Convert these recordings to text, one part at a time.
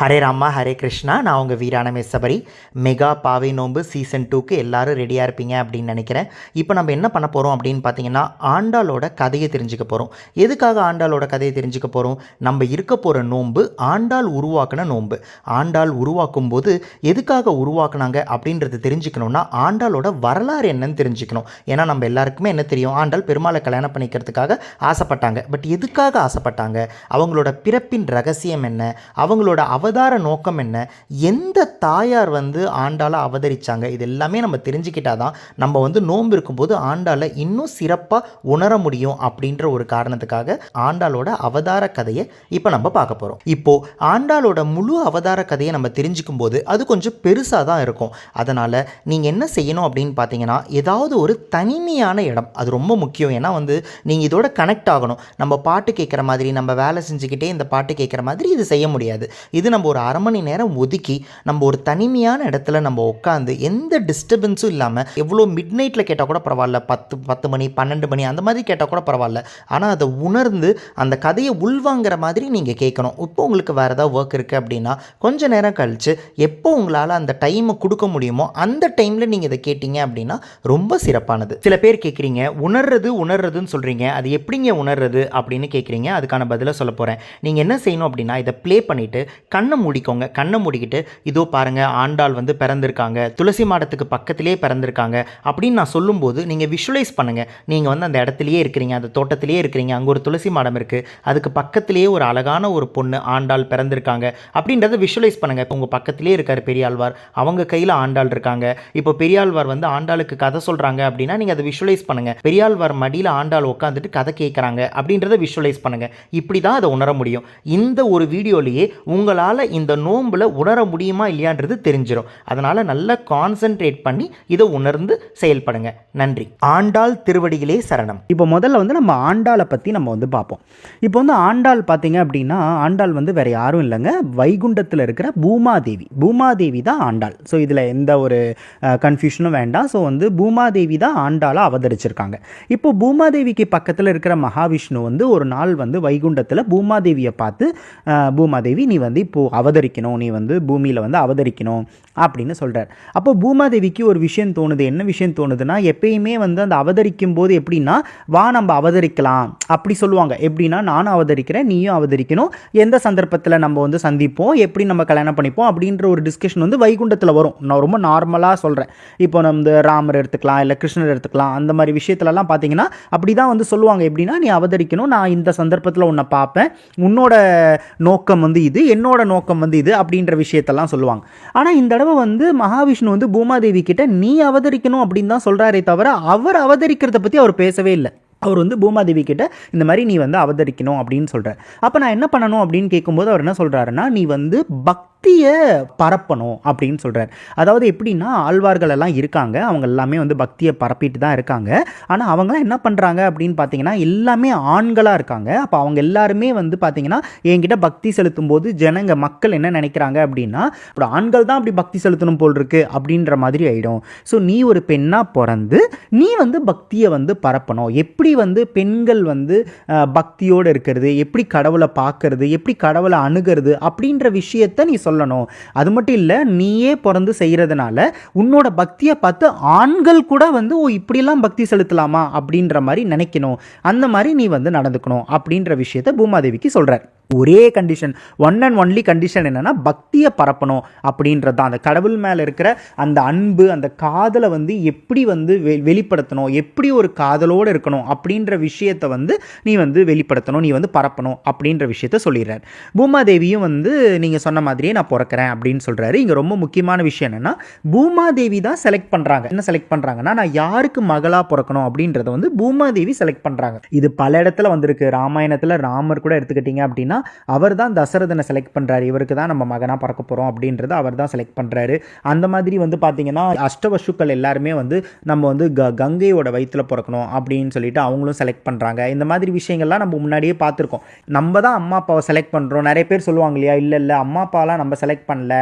ஹரே ராமா ஹரே கிருஷ்ணா. நான் உங்கள் வீரான சபரி மெகா பாவை நோன்பு சீசன் டூக்கு எல்லாரும் ரெடியாக இருப்பீங்க அப்படின்னு நினைக்கிறேன். இப்போ நம்ம என்ன பண்ண போகிறோம் அப்படின்னு பார்த்தீங்கன்னா ஆண்டாளோட கதையை தெரிஞ்சுக்க போகிறோம் எதுக்காக ஆண்டாளோட கதையை தெரிஞ்சுக்க போகிறோம் நம்ம இருக்க போகிற நோன்பு ஆண்டாள் உருவாக்கின நோன்பு. ஆண்டாள் உருவாக்கும் போது எதுக்காக உருவாக்குனாங்க அப்படின்றத தெரிஞ்சுக்கணும்னா ஆண்டாளோட வரலாறு என்னன்னு தெரிஞ்சுக்கணும். ஏன்னா நம்ம எல்லாருக்குமே என்ன தெரியும்? ஆண்டாள் பெருமாளை கல்யாணம் பண்ணிக்கிறதுக்காக ஆசைப்பட்டாங்க. பட் எதுக்காக ஆசைப்பட்டாங்க? அவங்களோட பிறப்பின் ரகசியம் என்ன? அவங்களோட அவதார நோக்கம் என்ன? எந்த தாயார் வந்து ஆண்டாளை அவதரித்தாங்க இது எல்லாமே நம்ம தெரிஞ்சுக்கிட்டாதான் நம்ம வந்து நோன்பு இருக்கும்போது ஆண்டாளை இன்னும் சிறப்பாக உணர முடியும் அப்படின்ற ஒரு காரணத்துக்காக ஆண்டாளோட அவதார கதையை இப்போ நம்ம பார்க்க போகிறோம் இப்போது ஆண்டாளோட முழு அவதார கதையை நம்ம தெரிஞ்சுக்கும் போது அது கொஞ்சம் பெருசாக தான் இருக்கும். அதனால் நீங்கள் என்ன செய்யணும் அப்படின்னு பார்த்தீங்கன்னா ஏதாவது ஒரு தனிமையான இடம் அது ரொம்ப முக்கியம். ஏன்னா வந்து நீங்கள் இதோட கனெக்ட் ஆகணும். நம்ம பாட்டு கேட்குற மாதிரி நம்ம வேலை செஞ்சுக்கிட்டே இந்த பாட்டு கேட்குற மாதிரி இது செய்ய முடியாது. இது நம்ம ஒரு அரை மணி நேரம் ஒதுக்கி நம்ம ஒரு தனிமையான இடத்துல நம்ம உட்காந்து எந்த டிஸ்டர்பன்ஸும் இல்லாமல் எவ்வளோ மிட் நைட்டில் கேட்டால் கூட பரவாயில்ல பத்து பத்து மணி பன்னெண்டு மணி அந்த மாதிரி கேட்டால் கூட பரவாயில்ல. ஆனால் அதை உணர்ந்து அந்த கதையை உள்வாங்கிற மாதிரி நீங்கள் கேட்கணும். இப்போ உங்களுக்கு வேறு ஏதாவது ஒர்க் இருக்குது அப்படின்னா கொஞ்ச நேரம் கழித்து எப்போ உங்களால் அந்த டைமை கொடுக்க முடியுமோ அந்த டைமில் நீங்கள் இதை கேட்டீங்க அப்படின்னா ரொம்ப சிறப்பானது. சில பேர் கேட்குறீங்க உணர்றது உணர்றதுன்னு சொல்கிறீங்க அது எப்படிங்க உணர்றது? அப்படின்னு கேட்குறீங்க. அதுக்கான பதிலை சொல்ல போகிறேன் நீங்கள் என்ன செய்யணும் அப்படின்னா இதை ப்ளே பண்ணிவிட்டு கண்ணை மூடிக்கோங்க. கண்ணை மூடிக்கிட்டு இதோ பாருங்கள் ஆண்டாள் வந்து பிறந்திருக்காங்க. துளசி மாடத்துக்கு பக்கத்திலே பிறந்திருக்காங்க. அப்படின்னு நான் சொல்லும்போது நீங்கள் விஷுவலைஸ் பண்ணுங்கள் நீங்கள் வந்து அந்த இடத்துலையே இருக்கிறீங்க அந்த தோட்டத்திலேயே இருக்கிறீங்க. அங்கே ஒரு துளசி மாடம் இருக்குது அதுக்கு பக்கத்திலேயே ஒரு அழகான ஒரு பொண்ணு ஆண்டாள் பிறந்திருக்காங்க. அப்படின்றத விஷுவலைஸ் பண்ணுங்கள் இப்போ உங்கள் பக்கத்திலே இருக்கார் பெரியாழ்வார். அவங்க கையில் ஆண்டாள் இருக்காங்க. இப்போ பெரியாழ்வார் வந்து ஆண்டாளுக்கு கதை சொல்கிறாங்க அப்படின்னா நீங்கள் அதை விஷுவலைஸ் பண்ணுங்கள் பெரியாழ்வார் மடியில் ஆண்டாள் உட்காந்துட்டு கதை கேட்குறாங்க அப்படின்றத விஷுவலைஸ் பண்ணுங்கள் இப்படி தான் அதை உணர முடியும். இந்த ஒரு வீடியோலேயே உங்களால் இந்த நோம்பில் உணர முடியுமா இல்லையான்றது தெரிஞ்சிடும் அதனால் நல்லா கான்சென்ட்ரேட் பண்ணி இதை உணர்ந்து செயல்படுங்க. நன்றி. ஆண்டாள் திருவடிகளே சரணம். இப்போ முதல்ல வந்து நம்ம ஆண்டாளை பற்றி நம்ம வந்து பார்ப்போம். இப்போ வந்து ஆண்டாள் பார்த்தீங்க அப்படின்னா ஆண்டாள் வந்து வேறு யாரும் இல்லைங்க. வைகுண்டத்தில் இருக்கிற பூமாதேவி. பூமாதேவி தான் ஆண்டாள். ஸோ இதில் எந்த ஒரு கன்ஃபியூஷனும் வேண்டாம். ஸோ வந்து பூமாதேவி தான் ஆண்டாளை அவதரிச்சிருக்காங்க. இப்போ பூமாதேவிக்கு பக்கத்தில் இருக்கிற மகாவிஷ்ணு வந்து ஒரு நாள் வந்து வைகுண்டத்தில் பூமாதேவியை பார்த்து பூமாதேவி நீ வந்து இப்போது அவதரிக்கணும் நீ வந்து பூமியில் வந்து அவதரிக்கணும் அப்படின்னு சொல்கிறார் அப்போ பூமாதேவிக்கு ஒரு விஷயம் தோணுது. என்ன விஷயம் தோணுதுன்னா எப்பயுமே வந்து அந்த அவதரிக்கும் போது எப்படின்னா வா நம்ம அவதரிக்கலாம். அப்படி சொல்லுவாங்க. எப்படின்னா நானும் அவதரிக்கிறேன் நீயும் அவதரிக்கணும். எந்த சந்தர்ப்பத்தில் நம்ம வந்து சந்திப்போம் எப்படி நம்ம கல்யாணம் பண்ணிப்போம் அப்படின்ற ஒரு டிஸ்கஷன் வந்து வைகுண்டத்தில் வரும். நான் ரொம்ப நார்மலாக சொல்கிறேன் இப்போ நம்ம இந்த ராமர் எடுத்துக்கலாம் இல்லை கிருஷ்ணர் எடுத்துக்கலாம் அந்த மாதிரி விஷயத்துலலாம் பார்த்தீங்கன்னா அப்படி தான் வந்து சொல்லுவாங்க. எப்படின்னா நீ அவதரிக்கணும் நான் இந்த சந்தர்ப்பத்தில் உன்னை பார்ப்பேன். உன்னோட நோக்கம் வந்து இது. என்னோட நோக்கம் வந்து இது அப்படின்ற விஷயத்தெல்லாம் சொல்லுவாங்க. ஆனால் இந்த தடவை வந்து மகாவிஷ்ணு வந்து பூமாதேவி கிட்ட நீ அவதரிக்கணும் அப்படின்னு தான் சொல்கிறாரே தவிர அவர் அவதரிக்கிறத பற்றி அவர் பேசவே இல்லை. அவர் வந்து பூமாதேவி கிட்ட இந்த மாதிரி நீ வந்து அவதரிக்கணும் அப்படின்னு சொல்கிறார் அப்போ நான் என்ன பண்ணணும் அப்படின்னு கேட்கும்போது அவர் என்ன சொல்கிறாருன்னா நீ வந்து பக்தியை பரப்பணும் அப்படின்னு சொல்கிறார் அதாவது எப்படின்னா ஆழ்வார்கள் எல்லாம் இருக்காங்க. அவங்க எல்லாமே வந்து பக்தியை பரப்பிட்டு தான் இருக்காங்க. ஆனால் அவங்களாம் என்ன பண்ணுறாங்க அப்படின்னு பார்த்தீங்கன்னா எல்லாமே ஆண்களாக இருக்காங்க. அப்போ அவங்க எல்லாருமே வந்து பார்த்தீங்கன்னா என்கிட்ட பக்தி செலுத்தும் போது ஜனங்க மக்கள் என்ன நினைக்கிறாங்க அப்படின்னா இப்போ ஆண்கள் தான் அப்படி பக்தி செலுத்தணும் போல் இருக்கு அப்படின்ற மாதிரி ஆயிடும். ஸோ நீ ஒரு பெண்ணாக பிறந்து நீ வந்து பக்தியை வந்து பரப்பணும். எப்படி வந்து பெண்கள் வந்து பக்தியோடு இருக்கிறது? எப்படி கடவுளை பார்க்கறது எப்படி கடவுளை அணுகிறது? அப்படின்ற விஷயத்த நீ சொல்லணும். அது மட்டும் இல்லை நீயே பிறந்து செய்கிறதுனால உன்னோட பக்தியை பார்த்து ஆண்கள் கூட வந்து ஓ இப்படிலாம் பக்தி செலுத்தலாமா? அப்படின்ற மாதிரி நினைக்கணும். அந்த மாதிரி நீ வந்து நடந்துக்கணும் அப்படின்ற விஷயத்த பூமாதேவிக்கு சொல்கிறார் ஒரே condition one and only condition என்னென்னா பக்தியை பரப்பணும் அப்படின்றது தான் அந்த கடவுள் மேலே இருக்கிற அந்த அன்பு அந்த காதலை வந்து எப்படி வந்து வெ வெளிப்படுத்தணும் எப்படி ஒரு காதலோடு இருக்கணும் அப்படின்ற விஷயத்தை வந்து நீ வந்து வெளிப்படுத்தணும் நீ வந்து பரப்பணும் அப்படின்ற விஷயத்த சொல்லிடுறார். பூமாதேவியும் வந்து நீங்கள் சொன்ன மாதிரியே நான் பிறக்கிறேன் அப்படின்னு சொல்கிறாரு இங்கே ரொம்ப முக்கியமான விஷயம் என்னென்னா பூமாதேவி தான் செலக்ட் பண்ணுறாங்க என்ன செலக்ட் பண்ணுறாங்கன்னா நான் யாருக்கு மகளாக பிறக்கணும் அப்படின்றத வந்து பூமாதேவி செலக்ட் பண்ணுறாங்க இது பல இடத்துல வந்திருக்கு. ராமாயணத்தில் ராமர் கூட எடுத்துக்கிட்டிங்க அப்படின்னா அவர் தான் தசரதனை செலக்ட் பண்ணுறாரு இவருக்கு தான் நம்ம மகனாக பிறக்க போகிறோம் அப்படின்றத அவர் தான் செலக்ட் பண்ணுறாரு அந்த மாதிரி வந்து பார்த்தீங்கன்னா அஷ்டவசுக்கள் எல்லாருமே வந்து நம்ம வந்து க கங்கையோட வயிற்றில் பிறக்கணும் அப்படின்னு சொல்லிட்டு அவங்களும் செலக்ட் பண்ணுறாங்க இந்த மாதிரி விஷயங்கள்லாம் நம்ம முன்னாடியே பார்த்துருக்கோம் நம்ம தான் அம்மா அப்பாவை செலக்ட் பண்ணுறோம் நிறைய பேர் சொல்லுவாங்க இல்லையா? இல்லை இல்லை அம்மா அப்பாலாம் நம்ம செலக்ட் பண்ணல.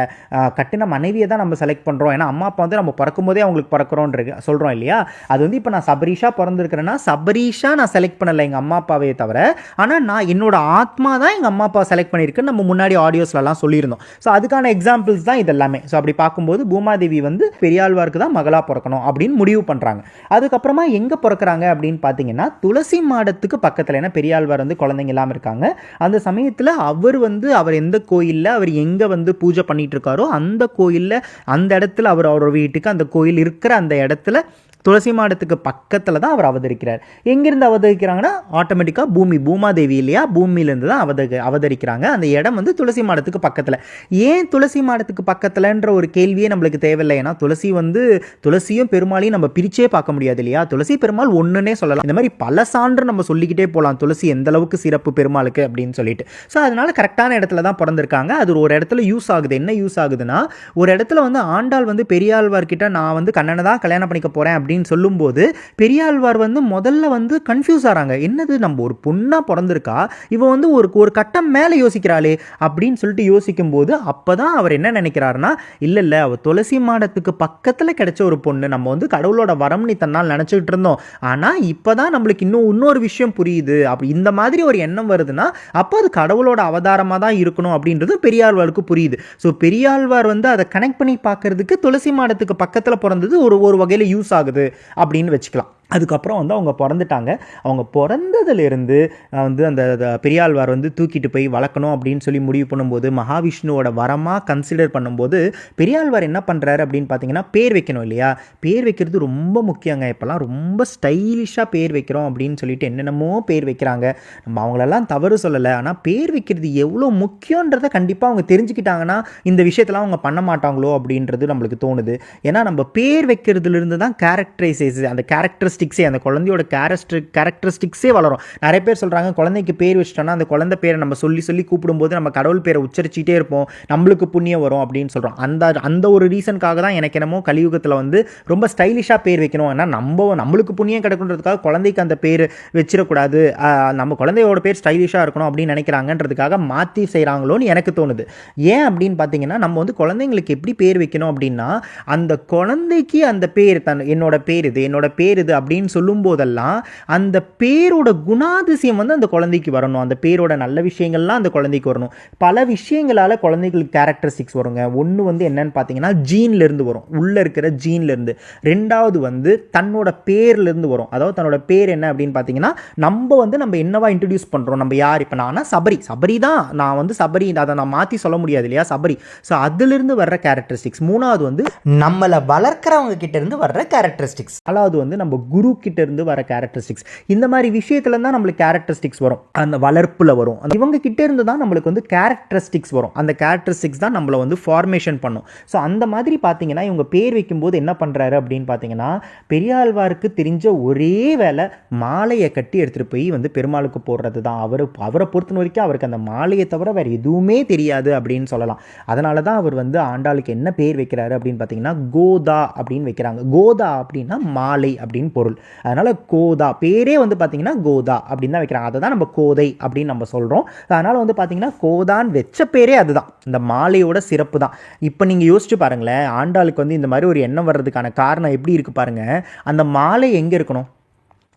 கட்டின மனைவியை தான் நம்ம செலக்ட் பண்ணுறோம் ஏன்னா அம்மா அப்பா வந்து நம்ம பிறக்கும்போதே அவங்களுக்கு பிறக்கிறோன்றது சொல்கிறோம் இல்லையா? அது வந்து இப்போ நான் சபரீஷாக பிறந்திருக்கிறேன்னா சபரீஷாக நான் செலக்ட் பண்ணலை எங்கள் அம்மா அப்பாவே தவிர. ஆனால் நான் என்னோட ஆத்மா தான் எங்கள் அவங்க அம்மா அப்பா செலக்ட் பண்ணியிருக்கு நம்ம முன்னாடி ஆடியோஸ்லலாம் சொல்லியிருந்தோம். ஸோ அதுக்கான எக்ஸாம்பிள்ஸ் தான் இது எல்லாமே ஸோ அப்படி பார்க்கும்போது பூமாதேவி வந்து பெரியாழ்வாருக்கு தான் மகளாக பிறக்கணும் அப்படின்னு முடிவு பண்ணுறாங்க அதுக்கப்புறமா எங்கே பிறக்கிறாங்க அப்படின்னு பார்த்தீங்கன்னா துளசி மாடத்துக்கு பக்கத்தில் ஏன்னா பெரியாழ்வார் வந்து குழந்தைங்க இல்லாமல் இருக்காங்க. அந்த சமயத்தில் அவர் வந்து அவர் எந்த கோயிலில் அவர் எங்கே வந்து பூஜை பண்ணிகிட்டு இருக்காரோ அந்த கோயிலில் அந்த இடத்துல அவர் அவரோட வீட்டுக்கு அந்த கோயில் இருக்கிற அந்த இடத்துல துளசி மாடத்துக்கு பக்கத்தில் தான் அவர் அவதரிக்கிறார். எங்கேருந்து அவதரிக்கிறாங்கன்னா ஆட்டோமேட்டிக்காக பூமி பூமாதேவி இல்லையா? பூமியிலேருந்து தான் அவத அவதரிக்கிறாங்க. அந்த இடம் வந்து துளசி மாடத்துக்கு பக்கத்தில். ஏன் துளசி மாடத்துக்கு பக்கத்தில்ன்ற ஒரு கேள்வியே நம்மளுக்கு தேவையில்லை. ஏன்னா துளசி வந்து துளசியும் பெருமாளையும் நம்ம பிரிச்சே பார்க்க முடியாது இல்லையா? துளசி பெருமாள் ஒன்றுனே சொல்லலாம். இந்த மாதிரி பல சான்று நம்ம சொல்லிக்கிட்டே போகலாம் துளசி எந்த அளவுக்கு சிறப்பு பெருமாளுக்கு அப்படின்னு சொல்லிட்டு. ஸோ அதனால் கரெக்டான இடத்துல தான் பிறந்திருக்காங்க. அது ஒரு இடத்துல யூஸ் ஆகுது. என்ன யூஸ் ஆகுதுன்னா ஒரு இடத்துல வந்து ஆண்டாள் வந்து பெரியாழ்வார்கிட்ட நான் வந்து கண்ணனை தான் கல்யாணம் பண்ணிக்க போகிறேன் அப்படின்னு சொல்லும்போது பெரியாழ்வார் வந்து முதல்ல வந்து கன்ஃபியூஸ் ஆகிறாங்க என்னது நம்ம ஒரு பொண்ணாக பிறந்திருக்கா? இவ வந்து ஒரு ஒரு கட்டம் மேலே யோசிக்கிறாளே அப்படின்னு சொல்லிட்டு யோசிக்கும் போது அப்போ தான் அவர் என்ன நினைக்கிறாருன்னா இல்லை இல்லை அவள் துளசி மாடத்துக்கு பக்கத்தில் கிடைச்ச ஒரு பொண்ணு. நம்ம வந்து கடவுளோட வரம்னு தன்னால் நினச்சிக்கிட்டு இருந்தோம். ஆனால் இப்போ தான் நம்மளுக்கு இன்னும் இன்னொரு விஷயம் புரியுது. அப்படி இந்த மாதிரி ஒரு எண்ணம் வருதுன்னா அப்போ அது கடவுளோட அவதாரமாக தான் இருக்கணும் அப்படின்றது பெரியாழ்வாருக்கு புரியுது. ஸோ பெரியாழ்வார் வந்து அதை கனெக்ட் பண்ணி பார்க்கறதுக்கு துளசி மாடத்துக்கு பக்கத்தில் பிறந்தது ஒரு ஒரு வகையில் யூஸ் ஆகுது. அப்படின்னு வச்சுக்கலாம். அதுக்கப்புறம் வந்து அவங்க பிறந்துட்டாங்க. அவங்க பிறந்ததுலேருந்து வந்து அந்த பெரியாழ்வார் வந்து தூக்கிட்டு போய் வளர்க்கணும் அப்படின்னு சொல்லி முடிவு பண்ணும்போது மகாவிஷ்ணுவோட வரமாக கன்சிடர் பண்ணும்போது பெரியாழ்வார் என்ன பண்ணுறாரு அப்படின்னு பார்த்தீங்கன்னா பேர் வைக்கணும் இல்லையா? பேர் வைக்கிறது ரொம்ப முக்கியங்க. இப்போல்லாம் ரொம்ப ஸ்டைலிஷாக பேர் வைக்கிறோம் அப்படின்னு சொல்லிட்டு என்னென்னமோ பேர் வைக்கிறாங்க. நம்ம அவங்களெல்லாம் தவறு சொல்லலை. ஆனால் பேர் வைக்கிறது எவ்வளோ முக்கியன்றதை கண்டிப்பாக அவங்க தெரிஞ்சுக்கிட்டாங்கன்னா இந்த விஷயத்தெல்லாம் அவங்க பண்ண மாட்டாங்களோ அப்படின்றது நம்மளுக்கு தோணுது. ஏன்னா நம்ம பேர் வைக்கிறதுலேருந்து தான் கேரக்டரைசேஸ் அந்த கேரக்டரிஸ்டிக்ஸே அந்த குழந்தையோட கேரக்டர் கேரக்டரிஸ்டிக்ஸே வளரும். நிறைய பேர் சொல்கிறாங்க குழந்தைக்கு பேர் வச்சிட்டோம்னா அந்த குழந்தை பேரை நம்ம சொல்லி சொல்லி கூப்பிடும்போது நம்ம கடவுள் பேரை உச்சரிச்சிட்டே இருப்போம். நம்மளுக்கு புண்ணியம் வரும் அப்படின்னு சொல்கிறோம் அந்த அந்த ஒரு ரீசனுக்காக தான் எனக்கு என்னமோ கலியுகத்தில் வந்து ரொம்ப ஸ்டைலிஷாக பேர் வைக்கணும். ஏன்னா நம்ம நம்மளுக்கு புண்ணியம் கிடைக்குன்றதுக்காக குழந்தைக்கு அந்த பேர் வச்சிடக்கூடாது. நம்ம குழந்தையோட பேர் ஸ்டைலிஷாக இருக்கணும் அப்படின்னு நினைக்கிறாங்கன்றதுக்காக மாற்றி செய்கிறாங்களோன்னு எனக்கு தோணுது. ஏன் அப்படின்னு பார்த்தீங்கன்னா நம்ம வந்து குழந்தைங்களுக்கு எப்படி பேர் வைக்கணும் அப்படின்னா அந்த குழந்தைக்கு அந்த பேர் தன் என்னோட பேர் இது என்னோட பேர் இது அப்படின்னு சொல்லும் போதெல்லாம் அந்த பேரோட குணாதிசயம் வந்து அந்த குழந்தைக்கு வரணும். அந்த பேரோட நல்ல விஷயங்கள்லாம் அந்த குழந்தைக்கு வரணும். பல விஷயங்களால் குழந்தைகளுக்கு கேரக்டரிஸ்டிக்ஸ் வருங்க. ஒன்று வந்து என்னன்னு பார்த்தீங்கன்னா ஜீன்லேருந்து வரும். உள்ளே இருக்கிற ஜீன்லேருந்து ரெண்டாவது வந்து தன்னோட பேர்லேருந்து வரும். அதாவது தன்னோட பேர் என்ன அப்படின்னு பார்த்தீங்கன்னா நம்ம வந்து நம்ம என்னவா இன்ட்ரடியூஸ் பண்ணுறோம் நம்ம யார்? இப்போ நான் சபரி. சபரி தான். நான் வந்து சபரி. அதை நான் மாற்றி சொல்ல முடியாது இல்லையா? சபரி. ஸோ அதுலேருந்து வர்ற கேரக்டரிஸ்டிக்ஸ் மூணாவது வந்து நம்மளை வளர்க்குறவங்க கிட்டேருந்து வர்ற கேரக்டரிஸ்டிக்ஸ் நாலாவது வந்து நம்ம குரு கிட்ட இருந்து வர கேரக்டரிஸ்டிக்ஸ் இந்த மாதிரி விஷயத்துல தான் நம்மளுக்கு கேரக்டரிஸ்டிக்ஸ் வரும். அந்த வளர்ப்புல வரும். இவங்க கிட்ட இருந்து தான் நம்மளுக்கு வந்து கேரக்டரிஸ்டிக்ஸ் வரும். அந்த கேரக்டரிஸ்டிக்ஸ் தான் நம்மளை வந்து ஃபார்மேஷன் பண்ணும். ஸோ அந்த மாதிரி பார்த்தீங்கன்னா இவங்க பேர் வைக்கும்போது என்ன பண்ணுறாரு அப்படின்னு பார்த்தீங்கன்னா பெரியாழ்வாருக்கு தெரிஞ்ச ஒரே வேலை மாலையை கட்டி எடுத்துகிட்டு போய் வந்து பெருமாளுக்கு போடுறது தான் அவர் அவரை பொறுத்த வரைக்கும் அவருக்கு அந்த மாலையை தவிர வேறு எதுவுமே தெரியாது அப்படின்னு சொல்லலாம். அதனால தான் அவர் வந்து ஆண்டாளுக்கு என்ன பேர் வைக்கிறாரு அப்படின்னு பார்த்தீங்கன்னா கோதா அப்படின்னு வைக்கிறாங்க. கோதா அப்படின்னா மாலை அப்படின்னு பொருள். அதனால் கோதா பேரே வந்து பார்த்தீங்கன்னா கோதா அப்படின்னு தான் வைக்கிறாங்க. அதை தான் நம்ம கோதை அப்படின்னு நம்ம சொல்கிறோம் அதனால் வந்து பார்த்தீங்கன்னா கோதான்னு வச்ச பேரே அதுதான். இந்த மாலையோட சிறப்பு தான். இப்போ நீங்கள் யோசிச்சு பாருங்களேன் ஆண்டாளுக்கு வந்து இந்த மாதிரி ஒரு எண்ணம் வர்றதுக்கான காரணம் எப்படி இருக்குது பாருங்கள் அந்த மாலை எங்கே இருக்கணும்?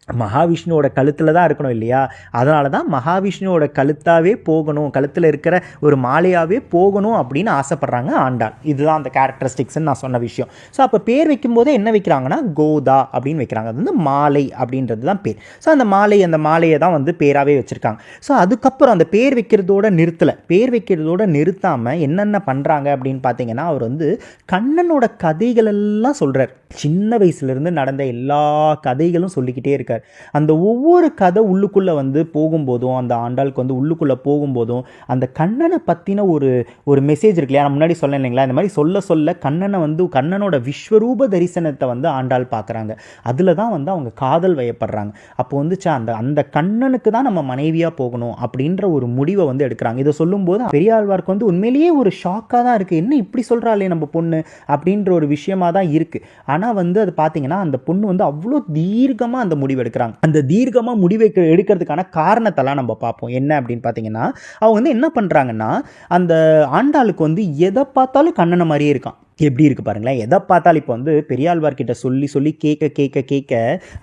மகாவிஷ்ணுவோட கழுத்தில் தான் இருக்கணும் இல்லையா? அதனால தான் மகாவிஷ்ணுவோட கழுத்தாவே போகணும் கழுத்தில் இருக்கிற ஒரு மாலையாகவே போகணும் அப்படின்னு ஆசைப்பட்றாங்க ஆண்டாள். இதுதான் அந்த கேரக்டரிஸ்டிக்ஸ்ன்னு நான் சொன்ன விஷயம். ஸோ அப்போ பேர் வைக்கும்போதே என்ன வைக்கிறாங்கன்னா கோதா அப்படின்னு வைக்கிறாங்க. அது வந்து மாலை அப்படின்றது தான் பேர். ஸோ அந்த மாலை அந்த மாலையை தான் வந்து பேராகவே வச்சுருக்காங்க. ஸோ அதுக்கப்புறம் அந்த பேர் வைக்கிறதோட நிறுத்தலை. பேர் வைக்கிறதோட நிறுத்தாமல் என்னென்ன பண்ணுறாங்க அப்படின்னு பார்த்தீங்கன்னா அவர் வந்து கண்ணனோட கதைகள் எல்லாம் சொல்கிறார் சின்ன வயசுலேருந்து நடந்த எல்லா கதைகளும் சொல்லிக்கிட்டே இருக்கார். அந்த ஒவ்வொரு கதை உள்ளுக்குள்ளே வந்து போகும்போதும் அந்த ஆண்டாளுக்கு வந்து உள்ளுக்குள்ளே போகும்போதும் அந்த கண்ணனை பற்றின ஒரு ஒரு மெசேஜ் இருக்கு இல்லையா? நான் முன்னாடி சொன்னேன் இல்லைங்களா? இந்த மாதிரி சொல்ல சொல்ல கண்ணனை வந்து கண்ணனோட விஸ்வரூப தரிசனத்தை வந்து ஆண்டாள் பார்க்குறாங்க அதில் தான் வந்து அவங்க காதல் வயப்படுறாங்க. அப்போ வந்துச்சா அந்த அந்த கண்ணனுக்கு தான் நம்ம மனைவியாக போகணும் அப்படின்ற ஒரு முடிவை வந்து எடுக்கிறாங்க. இதை சொல்லும்போது பெரியாழ்வார்க்கு வந்து உண்மையிலேயே ஒரு ஷாக்காக தான் இருக்குது என்ன இப்படி சொல்கிறாளே நம்ம பொண்ணு அப்படின்ற ஒரு விஷயமாக தான் இருக்குது ஆனால் வந்து அது பார்த்தீங்கன்னா அந்த பொண்ணு வந்து அவ்வளோ தீர்க்கமாக அந்த முடிவு எடுக்கிறாங்க அந்த தீர்க்கமாக முடிவு எடுக்கிறதுக்கான காரணத்தெல்லாம் நம்ம பார்ப்போம். என்ன அப்படின்னு பார்த்தீங்கன்னா அவங்க வந்து என்ன பண்ணுறாங்கன்னா அந்த ஆண்டாளுக்கு வந்து எதை பார்த்தாலும் கண்ணனை மாதிரியே இருக்கான். எப்படி இருக்குது பாருங்களேன். எதை பார்த்தாலும் இப்போ வந்து பெரியாழ்வார்கிட்ட சொல்லி சொல்லி கேட்க கேட்க கேட்க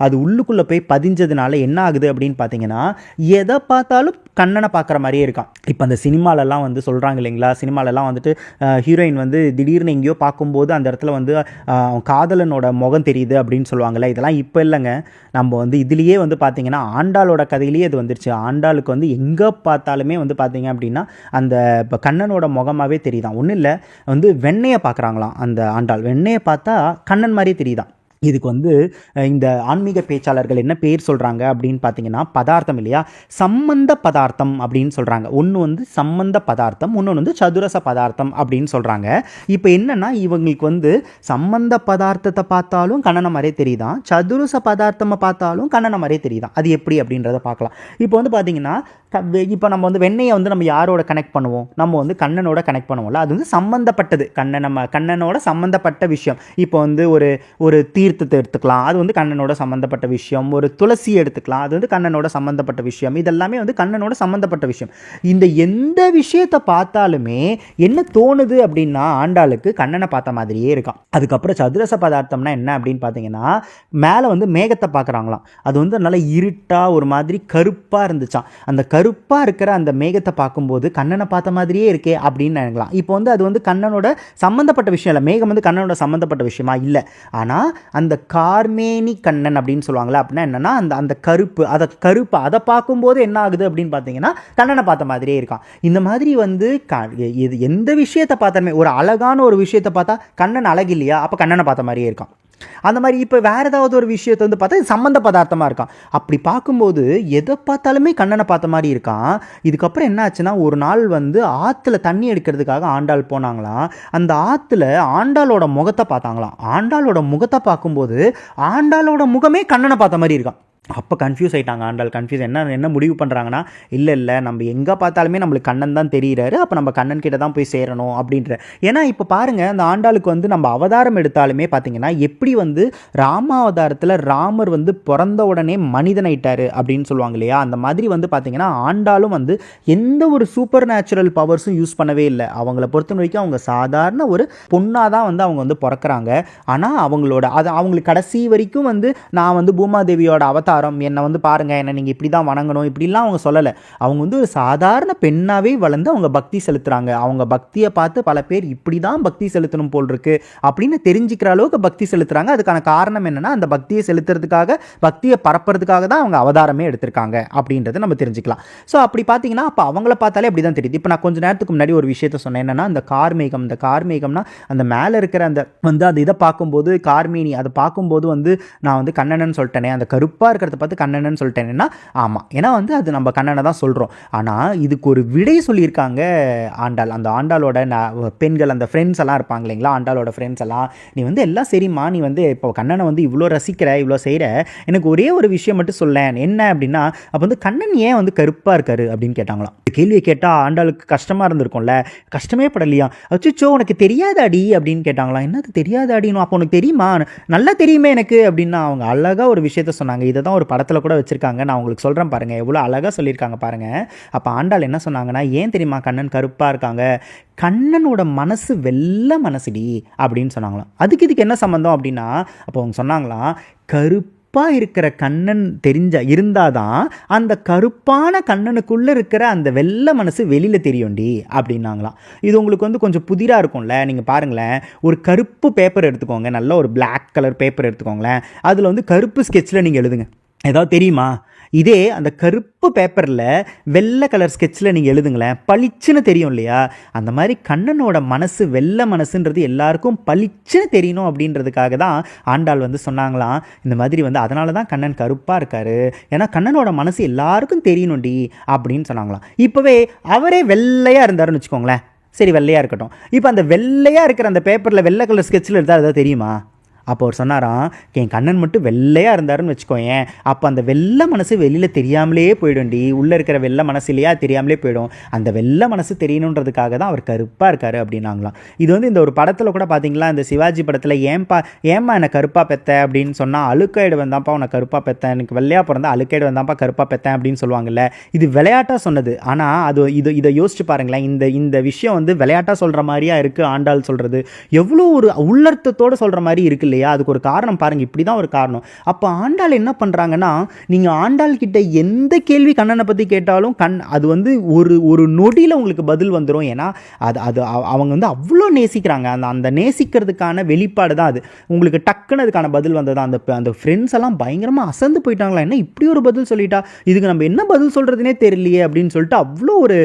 அது உள்ளுக்குள்ளே போய் பதிஞ்சதுனால என்ன ஆகுது அப்படின்னு பார்த்தீங்கன்னா எதை பார்த்தாலும் கண்ணனை பார்க்குற மாதிரியே இருக்கான். இப்போ அந்த சினிமாலெல்லாம் வந்து சொல்கிறாங்க இல்லைங்களா? சினிமாலெல்லாம் வந்துட்டு ஹீரோயின் வந்து திடீர்னு எங்கேயோ பார்க்கும்போது அந்த இடத்துல வந்து அவன் காதலனோட முகம் தெரியுது அப்படின்னு சொல்லுவாங்கல்ல. இதெல்லாம் இப்போ இல்லைங்க. நம்ம வந்து இதுலேயே வந்து பார்த்திங்கன்னா ஆண்டாளோட கதையிலேயே அது வந்துருச்சு. ஆண்டாளுக்கு வந்து எங்கே பார்த்தாலுமே வந்து பார்த்தீங்க அப்படின்னா அந்த இப்போ கண்ணனோட முகமாகவே தெரியுதான். ஒன்றும் இல்லை. வந்து வெண்ணையை பார்க்குறாங்களாம். அந்த ஆண்டாள். வெண்ணையை பார்த்தா கண்ணன் மாதிரியே தெரியுதான். இதுக்கு வந்து இந்த ஆன்மீக பேச்சாளர்கள் என்ன பேர் சொல்கிறாங்க அப்படின்னு பார்த்தீங்கன்னா பதார்த்தம் இல்லையா? சம்பந்த பதார்த்தம் அப்படின்னு சொல்கிறாங்க ஒன்று வந்து சம்பந்த பதார்த்தம் இன்னொன்று வந்து சதுரச பதார்த்தம் அப்படின்னு சொல்கிறாங்க இப்போ என்னென்னா இவங்களுக்கு வந்து சம்பந்த பதார்த்தத்தை பார்த்தாலும் கண்ணனை மாதிரியே தெரியுதான். சதுரச பதார்த்தமாக பார்த்தாலும் கண்ணனை மாதிரியே தெரியுதான். அது எப்படி அப்படின்றத பார்க்கலாம். இப்போ வந்து பார்த்தீங்கன்னா இப்போ நம்ம வந்து வெண்ணெயை வந்து நம்ம யாரோட கனெக்ட் பண்ணுவோம்? நம்ம வந்து கண்ணனோட கனெக்ட் பண்ணுவோம்ல. அது வந்து சம்மந்தப்பட்டது கண்ணன் நம்ம கண்ணனோட சம்மந்தப்பட்ட விஷயம். இப்போ வந்து ஒரு ஒரு தீ தீர்த்தத்தை எடுத்துக்கலாம். அது வந்து கண்ணனோட சம்மந்தப்பட்ட விஷயம். ஒரு துளசி எடுத்துக்கலாம். அது வந்து கண்ணனோட சம்மந்தப்பட்ட விஷயம். இதெல்லாமே வந்து கண்ணனோட சம்மந்தப்பட்ட விஷயம். இந்த எந்த விஷயத்தை பார்த்தாலுமே என்ன தோணுது அப்படின்னா ஆண்டாளுக்கு கண்ணனை பார்த்த மாதிரியே இருக்கான். அதுக்கப்புறம் சதுரச பதார்த்தம்னா என்ன அப்படின்னு பார்த்தீங்கன்னா மேலே வந்து மேகத்தை பார்க்குறாங்களாம். அது வந்து நல்லா இருட்டாக ஒரு மாதிரி கருப்பாக இருந்துச்சாம். அந்த கருப்பாக இருக்கிற அந்த மேகத்தை பார்க்கும்போது கண்ணனை பார்த்த மாதிரியே இருக்கே அப்படின்னு நினைக்கலாம். இப்போ வந்து அது வந்து கண்ணனோட சம்மந்தப்பட்ட விஷயம் இல்லை. மேகம் வந்து கண்ணனோட சம்மந்தப்பட்ட விஷயமா இல்லை. ஆனால் அந்த கார்மேனி கண்ணன் அப்படின்னு சொல்லுவாங்களே அப்படின்னா என்னன்னா அந்த அந்த கருப்பு அதை கருப்பு அதை பார்க்கும்போது என்ன ஆகுது அப்படின்னு பார்த்தீங்கன்னா கண்ணனை பார்த்த மாதிரியே இருக்கான். இந்த மாதிரி வந்து க இது எந்த விஷயத்தை பார்த்தாலுமே ஒரு அழகான ஒரு விஷயத்தை பார்த்தா கண்ணன் அழகு இல்லையா அப்போ கண்ணனை பார்த்த மாதிரியே இருக்கான். அந்த மாதிரி இப்போ வேறு ஏதாவது ஒரு விஷயத்தை வந்து பார்த்தா இது சம்மந்த பதார்த்தமாக இருக்கான். அப்படி பார்க்கும்போது எதை பார்த்தாலுமே கண்ணனை பார்த்த மாதிரி இருக்கான். இதுக்கப்புறம் என்ன ஆச்சுன்னா ஒரு நாள் வந்து ஆற்றுல தண்ணி எடுக்கிறதுக்காக ஆண்டாள் போனாங்களாம் அந்த ஆற்றுல ஆண்டாளோட முகத்தை பார்த்தாங்களாம். ஆண்டாளோட முகத்தை பார்க்கும்போது ஆண்டாளோட முகமே கண்ணனை பார்த்த மாதிரி இருக்கான். அப்போ கன்ஃபியூஸ் ஆயிட்டாங்க. ஆண்டாள் கன்ஃபியூஸ் என்ன என்ன முடிவு பண்ணுறாங்கன்னா இல்லை இல்லை நம்ம எங்கே பார்த்தாலுமே நம்மளுக்கு கண்ணன் தான் தெரியுறாரு. அப்போ நம்ம கண்ணன் கிட்ட தான் போய் சேரணும் அப்படின்ற. ஏன்னா இப்போ பாருங்கள் அந்த ஆண்டாளுக்கு வந்து நம்ம அவதாரம் எடுத்தாலுமே பார்த்தீங்கன்னா எப்படி வந்து ராமாவதாரத்தில் ராமர் வந்து பிறந்த உடனே மனிதனாயிட்டார் அப்படின்னு சொல்லுவாங்க இல்லையா? அந்த மாதிரி வந்து பார்த்திங்கன்னா ஆண்டாளும் வந்து எந்த ஒரு சூப்பர் நேச்சுரல் பவர்ஸும் யூஸ் பண்ணவே இல்லை. அவங்கள பொறுத்த வரைக்கும் அவங்க சாதாரண ஒரு பொண்ணாக தான் வந்து அவங்க வந்து பிறக்கறாங்க. ஆனால் அவங்களோட அது அவங்களுக்கு கடைசி வரைக்கும் வந்து நான் வந்து பூமாதேவியோட அவதாரம் என்னை வந்து பாருங்க என்னை நீங்கள் இப்படி தான் வணங்கணும் இப்படிலாம் அவங்க சொல்லலை. அவங்க வந்து ஒரு சாதாரண பெண்ணாகவே வளர்ந்து அவங்க பக்தி செலுத்துகிறாங்க அவங்க பக்தியை பார்த்து பல பேர் இப்படி தான் பக்தி செலுத்தணும் போல் இருக்கு அப்படின்னு தெரிஞ்சுக்கிற அளவுக்கு பக்தி செலுத்துகிறாங்க அதுக்கான காரணம் என்னென்னா அந்த பக்தியை செலுத்துறதுக்காக பக்தியை பரப்புறதுக்காக தான் அவங்க அவதாரமே எடுத்திருக்காங்க அப்படின்றத நம்ம தெரிஞ்சுக்கலாம். ஸோ அப்படி பார்த்தீங்கன்னா அப்போ அவங்கள பார்த்தாலே அப்படி தான் தெரியுது. இப்போ நான் கொஞ்ச நேரத்துக்கு முன்னாடி ஒரு விஷயத்த சொன்னேன். என்னன்னா அந்த கார்மேகம் இந்த கார்மேகம்னா அந்த மேலே இருக்கிற அந்த வந்து அந்த இதை பார்க்கும்போது கார்மேனி அதை பார்க்கும்போது வந்து நான் வந்து கண்ணனன்னு சொல்லிட்டேனே அந்த கருப்பாக இருக்கிற இருக்கிறத பார்த்து கண்ணனன்னு சொல்லிட்டேன்னா ஆமாம் ஏன்னா வந்து அது நம்ம கண்ணனை தான் சொல்கிறோம் ஆனால் இதுக்கு ஒரு விடை சொல்லியிருக்காங்க ஆண்டாள். அந்த ஆண்டாளோட ந- பெண்கள் அந்த ஃப்ரெண்ட்ஸ் எல்லாம் இருப்பாங்க இல்லைங்களா? ஆண்டாளோட ஃப்ரெண்ட்ஸ் எல்லாம். நீ வந்து எல்லாம் சரிம்மா. நீ வந்து இப்போ கண்ணனை வந்து இவ்வளோ ரசிக்கிற இவ்வளோ செய்கிற எனக்கு ஒரே ஒரு விஷயம் மட்டும் சொல்லேன். என்ன அப்படின்னா அப்போ வந்து கண்ணன் ஏன் வந்து கருப்பாக இருக்காரு? அப்படின்னு கேட்டாங்களாம். கேள்வியை கேட்டால் ஆண்டாளுக்கு கஷ்டமாக இருந்திருக்கும்ல. கஷ்டமே படலையா? அச்சோ உனக்கு தெரியாதாடி? அப்படின்னு கேட்டாங்களாம். என்னது தெரியாதாடினும் அப்போ உனக்கு தெரியுமா? நல்லா தெரியுமே எனக்கு. அப்படின்னா அவங்க அழகாக ஒரு விஷயத்த சொன்னாங்க. இதை தான் ஒரு படத்தில் கூட வச்சுருக்காங்க. நான் உங்களுக்கு சொல்கிறேன் பாருங்கள் எவ்வளோ அழகாக சொல்லியிருக்காங்க பாருங்கள் அப்போ ஆண்டாள் என்ன சொன்னாங்கன்னா ஏன் தெரியுமா கண்ணன் கருப்பாக இருக்காங்க? கண்ணனோட மனசு வெள்ளை மனசுடி அப்படின்னு சொன்னாங்களாம். அதுக்கு இதுக்கு என்ன சம்மந்தம் அப்படின்னா அப்போ அவங்க சொன்னாங்களாம் கருப்பாக இருக்கிற கண்ணன் தெரிஞ்ச இருந்தாதான் அந்த கருப்பான கண்ணனுக்குள்ளே இருக்கிற அந்த வெள்ளை மனசு வெளியில் தெரியும்டி அப்படின்னாங்களாம். இது உங்களுக்கு வந்து கொஞ்சம் புதிராக இருக்கும்ல. நீங்கள் பாருங்களேன். ஒரு கருப்பு பேப்பர் எடுத்துக்கோங்க. நல்ல ஒரு பிளாக் கலர் பேப்பர் எடுத்துக்கோங்களேன். அதில் வந்து கருப்பு ஸ்கெட்சில் நீங்கள் எழுதுங்க. ஏதாவது தெரியுமா? இதே அந்த கருப்பு பேப்பரில் வெள்ளை கலர் ஸ்கெட்சில் நீங்கள் எழுதுங்களேன் பளிச்சுன்னு தெரியும் இல்லையா? அந்த மாதிரி கண்ணனோட மனசு வெள்ளை மனசுன்றது எல்லாருக்கும் பளிச்சுன்னு தெரியணும் அப்படின்றதுக்காக தான் ஆண்டாள் வந்து சொன்னாங்களாம். இந்த மாதிரி வந்து அதனால தான் கண்ணன் கருப்பாக இருக்காரு. ஏன்னா கண்ணனோட மனசு எல்லாருக்கும் தெரியணும்டி அப்படின்னு சொன்னாங்களாம். இப்போவே அவரே வெள்ளையாக இருந்தாருன்னு வச்சுக்கோங்களேன். சரி வெள்ளையாக இருக்கட்டும். இப்போ அந்த வெள்ளையாக இருக்கிற அந்த பேப்பரில் வெள்ளை கலர் ஸ்கெட்சில் இருந்தால் ஏதாவது தெரியுமா? அப்போ அவர் சொன்னாராம் என் கண்ணன் மட்டும் வெள்ளையாக இருந்தாருன்னு வச்சுக்கோயேன். அப்போ அந்த வெள்ளை மனசு வெளியில் தெரியாமலே போயிடும்டி. உள்ளே இருக்கிற வெள்ளை மனசு இல்லையா தெரியாமலே போயிடும். அந்த வெள்ளை மனசு தெரியணுன்றதுக்காக தான் அவர் கருப்பாக இருக்கார் அப்படின்னாங்களாம். இது வந்து இந்த ஒரு படத்தில் கூட பார்த்தீங்களா இந்த சிவாஜி படத்தில் ஏன்பா ஏம்மா என்னை கருப்பாக பெத்த? அப்படின்னு சொன்னால் அழுக்காயிடு வந்தாப்பா உன்னை கருப்பாக பெத்தேன். எனக்கு வெள்ளையாக பிறந்தா அழுக்காயிடு வந்தாப்பா கருப்பாக பெத்தேன் அப்படின்னு சொல்லுவாங்கல்ல. இது விளையாட்டாக சொன்னது. ஆனால் அது இது இதை யோசிச்சு பாருங்களேன். இந்த இந்த விஷயம் வந்து விளையாட்டாக சொல்கிற மாதிரியா இருக்குது ஆண்டாள் சொல்கிறது எவ்வளோ ஒரு உள்ளர்த்தத்தோடு சொல்கிற மாதிரி இருக்குல்ல. இல்லையா? அதுக்கு ஒரு காரணம் பாருங்கள் இப்படி தான் ஒரு காரணம். அப்போ ஆண்டாள் என்ன பண்ணுறாங்கன்னா நீங்கள் ஆண்டாள் கிட்ட எந்த கேள்வி கண்ணனை பற்றி கேட்டாலும் கண் அது வந்து ஒரு ஒரு நொடியில் உங்களுக்கு பதில் வந்துடும் ஏன்னா அது அது அவங்க வந்து அவ்வளோ நேசிக்கிறாங்க. அந்த அந்த நேசிக்கிறதுக்கான வெளிப்பாடு தான் அது. உங்களுக்கு டக்குன்னு அதுக்கான பதில் வந்தது? அந்த அந்த ஃப்ரெண்ட்ஸ் எல்லாம் பயங்கரமாக அசந்து போயிட்டாங்களா? என்ன இப்படி ஒரு பதில் சொல்லிட்டா? இதுக்கு நம்ம என்ன பதில் சொல்கிறதுனே தெரியலையே அப்படின்னு சொல்லிட்டு அவ்வளோ ஒரு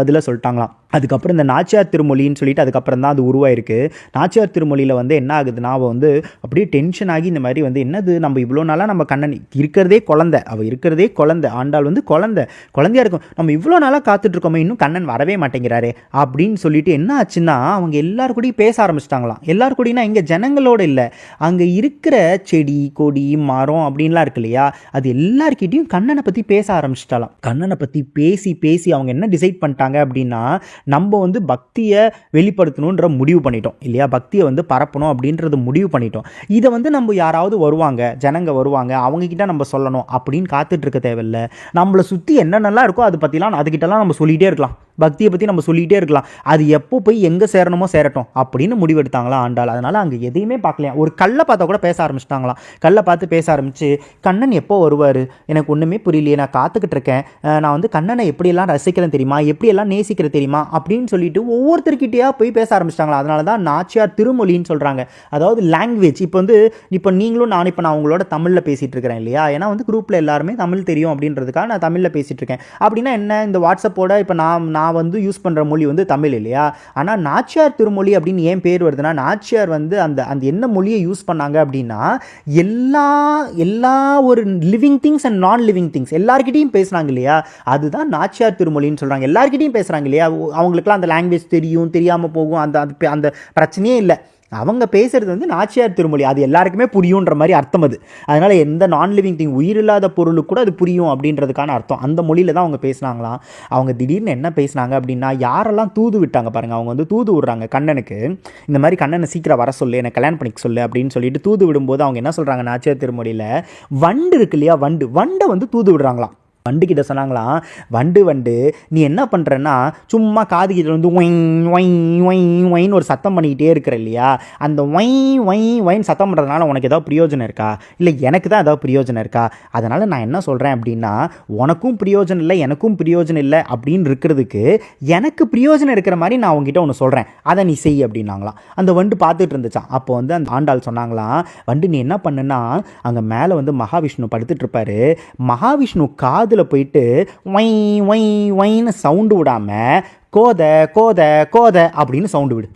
பதிலை சொல்லிட்டாங்களாம். அதுக்கப்புறம் இந்த நாச்சியார் திருமொழின்னு சொல்லிட்டு அதுக்கப்புறம் தான் அது உருவாயிருக்கு. நாச்சியார் திருமொழியில் வந்து என்ன ஆகுதுன்னா அவள் வந்து அப்படியே டென்ஷன் ஆகி இந்த மாதிரி வந்து என்னது நம்ம இவ்வளோ நாளாக நம்ம கண்ணன் இருக்கிறதே குழந்தை அவள் இருக்கிறதே குழந்தை ஆண்டாள் வந்து குழந்தை குழந்தையா இருக்கும். நம்ம இவ்வளோ நாளாக காத்துட்ருக்கோமே இன்னும் கண்ணன் வரவே மாட்டேங்கிறாரே அப்படின்னு சொல்லிட்டு என்ன ஆச்சுன்னா அவங்க எல்லார் கூடயும் பேச ஆரம்பிச்சிட்டாங்களாம். எல்லார் கூடயும் இங்கே ஜனங்களோட இல்லை. அங்கே இருக்கிற செடி கொடி மரம் அப்படின்லாம் இருக்கு இல்லையா அது எல்லாருக்கிட்டையும் கண்ணனை பற்றி பேச ஆரம்பிச்சிட்டாலாம் கண்ணனை பற்றி பேசி பேசி அவங்க என்ன டிசைட் பண்ணிட்டாங்க அப்படின்னா நம்ம வந்து பக்தியை வெளிப்படுத்தணுன்ற முடிவு பண்ணிட்டோம் இல்லையா? பக்தியை வந்து பரப்பணும் அப்படின்றது முடிவு பண்ணிட்டோம். இதை வந்து நம்ம யாராவது வருவாங்க ஜனங்க வருவாங்க அவங்கக்கிட்ட நம்ம சொல்லணும் அப்படின்னு காத்துட்ருக்க தேவையில்லை தேவையில்ல. நம்மளை சுற்றி என்னென்னலாம் இருக்கோ அதை பற்றிலாம் அதுக்கிட்டலாம் நம்ம சொல்லிகிட்டே இருக்கலாம். பக்தியை பற்றி நம்ம சொல்லிகிட்டே இருக்கலாம். அது எப்போ போய் எங்கே சேரணுமோ சேரட்டும் அப்படின்னு முடிவெடுத்தாங்களா ஆண்டாள். அதனால் அங்கே எதையுமே பார்க்கலையா? ஒரு கல்லை பார்த்தா கூட பேச ஆரம்பிச்சிட்டாங்களாம் கல்லை பார்த்து பேச ஆரம்பித்து கண்ணன் எப்போ வருவார்? எனக்கு ஒன்றுமே புரியலையே. நான் காத்துக்கிட்டு இருக்கேன். நான் வந்து கண்ணனை எப்படியெல்லாம் ரசிக்கிறேன் தெரியுமா? எப்படியெல்லாம் நேசிக்கிறேன் தெரியுமா? அப்படின்னு சொல்லிட்டு ஒவ்வொருத்தர்கிட்டயா போய் பேச ஆரம்பிச்சிட்டாங்களா? அதனால தான் நாச்சியார் திருமொழின்னு சொல்கிறாங்க அதாவது லாங்குவேஜ் இப்போ வந்து இப்போ நீங்களும் நான் இப்போ நான் உங்களோட தமிழில் பேசிகிட்டு இருக்கிறேன் இல்லையா? ஏன்னா வந்து குரூப்பில் எல்லாருமே தமிழ் தெரியும் அப்படின்றதுக்காக நான் தமிழில் பேசிகிட்டு இருக்கேன். அப்படின்னா என்ன? இந்த வாட்ஸ்அப்போட இப்போ நான் நான் நான் வந்து யூஸ் பண்ணுற மொழி வந்து தமிழ் இல்லையா? ஆனால் நாச்சியார் திருமொழி அப்படின்னு ஏன் பேர் வருதுன்னா நாச்சியார் வந்து அந்த அந்த என்ன மொழியை யூஸ் பண்ணாங்க அப்படின்னா எல்லா எல்லா ஒரு living things and non living things எல்லாருக்கிட்டையும் பேசுகிறாங்க இல்லையா? அதுதான் நாச்சியார் திருமொழின்னு சொல்கிறாங்க எல்லாருக்கிட்டையும் பேசுகிறாங்க இல்லையா? அவங்களுக்குலாம் அந்த லாங்குவேஜ் தெரியும் தெரியாமல் போகும். அந்த அந்த பிரச்சனையே இல்லை. அவங்க பேசுறது வந்து நாச்சியார் திருமொழி. அது எல்லாருக்குமே புரியுன்ற மாதிரி அர்த்தம் அது. அதனால் எந்த நான் லிவிங் திங் உயிரில்லாத பொருளுக்கு கூட அது புரியும் அப்படின்றதுக்கான அர்த்தம். அந்த மொழியில் தான் அவங்க பேசுனாங்களாம் அவங்க திடீர்னு என்ன பேசுனாங்க அப்படின்னா யாரெல்லாம் தூது விட்டாங்க பாருங்கள் அவங்க வந்து தூது விடுறாங்க கண்ணனுக்கு. இந்த மாதிரி கண்ணனை சீக்கிரம் வர சொல்லு என்னை கல்யாணம் பண்ணிக்க சொல்லு அப்படின்னு சொல்லிட்டு தூது விடும்போது அவங்க என்ன சொல்கிறாங்க நாச்சியார் திருமொழியில்? வண்டு இருக்கு இல்லையா? வண்டு. வண்டை வந்து தூது விடுறாங்களாம். வண்டு கிட்ட சொன்னாங்களாம் வண்டு வண்டு நீ என்ன பண்ணுறன்னா சும்மா காது கிட்ட வந்து ஒயின் ஒயின் ஒயின் ஒயின்னு ஒரு சத்தம் பண்ணிக்கிட்டே இருக்கிற இல்லையா? அந்த ஒய் ஒய் ஒயின் சத்தம் பண்ணுறதுனால உனக்கு ஏதாவது பிரயோஜனம் இருக்கா? இல்லை எனக்கு தான் ஏதாவது பிரயோஜனம் இருக்கா? அதனால் நான் என்ன சொல்கிறேன் அப்படின்னா உனக்கும் பிரயோஜனம் இல்லை எனக்கும் பிரயோஜனம் இல்லை அப்படின்னு இருக்கிறதுக்கு எனக்கு பிரயோஜனம் இருக்கிற மாதிரி நான் உங்ககிட்ட ஒன்று சொல்கிறேன் அதை நீ செய் அப்படின்னாங்களாம். அந்த வண்டு பார்த்துட்டு இருந்துச்சான் அப்போ வந்து அந்த ஆண்டாள் சொன்னாங்களாம் வண்டு நீ என்ன பண்ணுன்னா அங்கே மேலே வந்து மகாவிஷ்ணு படுத்துட்டு இருப்பாரு. மகாவிஷ்ணு காதில் போயிட்டு ஒய் ஒய் ஒயின்னு சவுண்டு விடாமல் கோத கோத கோத அப்படின்னு சவுண்டு விடு.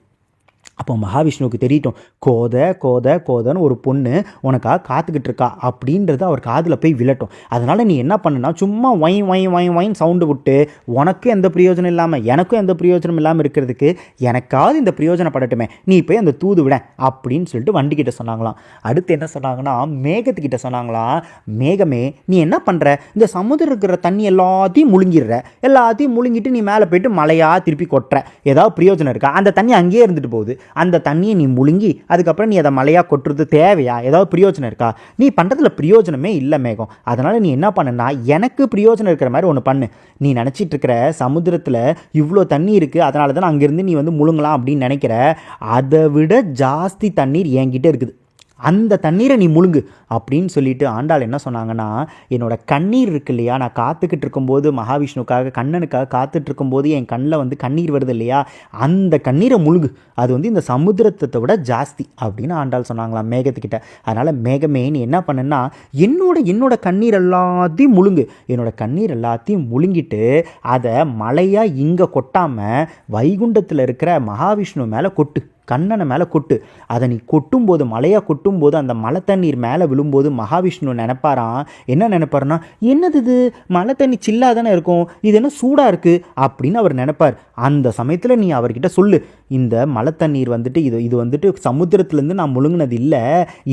அப்போ மகாவிஷ்ணுவுக்கு தெரியட்டும் கோத கோத கோதன்னு ஒரு பொண்ணு உனக்காக காத்துக்கிட்டு இருக்கா அப்படின்றது அவர் காதில் போய் விழட்டும். அதனால் நீ என்ன பண்ணுனா சும்மா வை வை வை வைன் சவுண்டு விட்டு உனக்கும் எந்த பிரயோஜனம் இல்லாமல் எனக்கும் எந்த பிரயோஜனம் இல்லாமல் இருக்கிறதுக்கு எனக்காவது இந்த பிரயோஜனப்படட்டுமே நீ போய் அந்த தூது விட அப்படின்னு சொல்லிட்டு வண்டிக்கிட்ட சொன்னாங்களாம். அடுத்து என்ன சொன்னாங்கன்னா மேகத்துக்கிட்ட சொன்னாங்களாம் மேகமே நீ என்ன பண்ணுற இந்த சமுதிரம் இருக்கிற தண்ணி எல்லாத்தையும் முழுங்கிடுற. எல்லாத்தையும் முழுங்கிட்டு நீ மேலே போயிட்டு மலையாக திருப்பி கொட்டுற. ஏதாவது பிரயோஜனம் இருக்கா? அந்த தண்ணி அங்கேயே இருந்துட்டு போகுது. அந்த தண்ணியை நீ முழுங்கி அதுக்கப்புறம் நீ அதை மழையாக கொட்டுறது தேவையா? ஏதாவது பிரயோஜனம் இருக்கா? நீ பண்ணுறதுல பிரயோஜனமே இல்லை மேகம். அதனால் நீ என்ன பண்ணுன்னா எனக்கு பிரயோஜனம் இருக்கிற மாதிரி ஒன்று பண்ணு. நீ நினச்சிட்டு இருக்கிற சமுத்திரத்தில் இவ்வளோ தண்ணி இருக்குது அதனால தான் அங்கேருந்து நீ வந்து முழுங்கலாம் அப்படின்னு நினைக்கிற. அதை விட ஜாஸ்தி தண்ணீர் என்கிட்ட இருக்குது. அந்த தண்ணீரை நீ முழுங்கு அப்படின்னு சொல்லிட்டு ஆண்டாள் என்ன சொன்னாங்கன்னா என்னோட கண்ணீர் இருக்கு இல்லையா? நான் காத்துக்கிட்டு இருக்கும்போது மகாவிஷ்ணுக்காக கண்ணனுக்காக காத்துட்டு இருக்கும்போது என் கண்ணில் வந்து கண்ணீர் வருது இல்லையா? அந்த கண்ணீரை முழுங்கு. அது வந்து இந்த சமுத்திரத்தை விட ஜாஸ்தி அப்படின்னு ஆண்டாள் சொன்னாங்களாம் மேகத்துக்கிட்ட. அதனால் மேகமே நீ என்ன பண்ணுன்னா என்னோட என்னோட கண்ணீர் எல்லாத்தையும் முழுங்கு. என்னோட கண்ணீர் எல்லாத்தையும் முழுங்கிட்டு அதை மழையாக இங்கே கொட்டாமல் வைகுண்டத்தில் இருக்கிற மகாவிஷ்ணு மேலே கொட்டு. கண்ணனை மேலே கொட்டு. அதை நீ கொட்டும்போது மலையாக கொட்டும்போது அந்த மழை தண்ணீர் மேலே விழும்போது மகாவிஷ்ணு நினைப்பாராம் என்ன நினைப்பாருன்னா என்னது இது மழை தண்ணி சில்லாக தானே இருக்கும். இது என்ன சூடாக இருக்குது அப்படின்னு அவர் நினைப்பார். அந்த சமயத்தில் நீ அவர்கிட்ட சொல்லு இந்த மழை தண்ணீர் வந்துட்டு இது இது வந்துட்டு சமுத்திரத்துலேருந்து நான் முழுங்கினது இல்லை.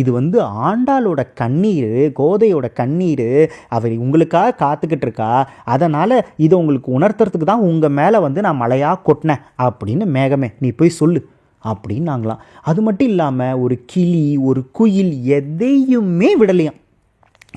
இது வந்து ஆண்டாளோட கண்ணீர் கோதையோட கண்ணீர். அவர் உங்களுக்காக காத்துக்கிட்டு இருக்கா. அதனால் இதை உங்களுக்கு உணர்த்துறதுக்கு தான் உங்கள் மேலே வந்து நான் மழையாக கொட்டினேன். அப்படின்னு மேகமே நீ போய் சொல்லு. அப்படின்னாங்களாம் அது மட்டும் இல்லாமல் ஒரு கிளி ஒரு குயில் எதையுமே விடலையாம்.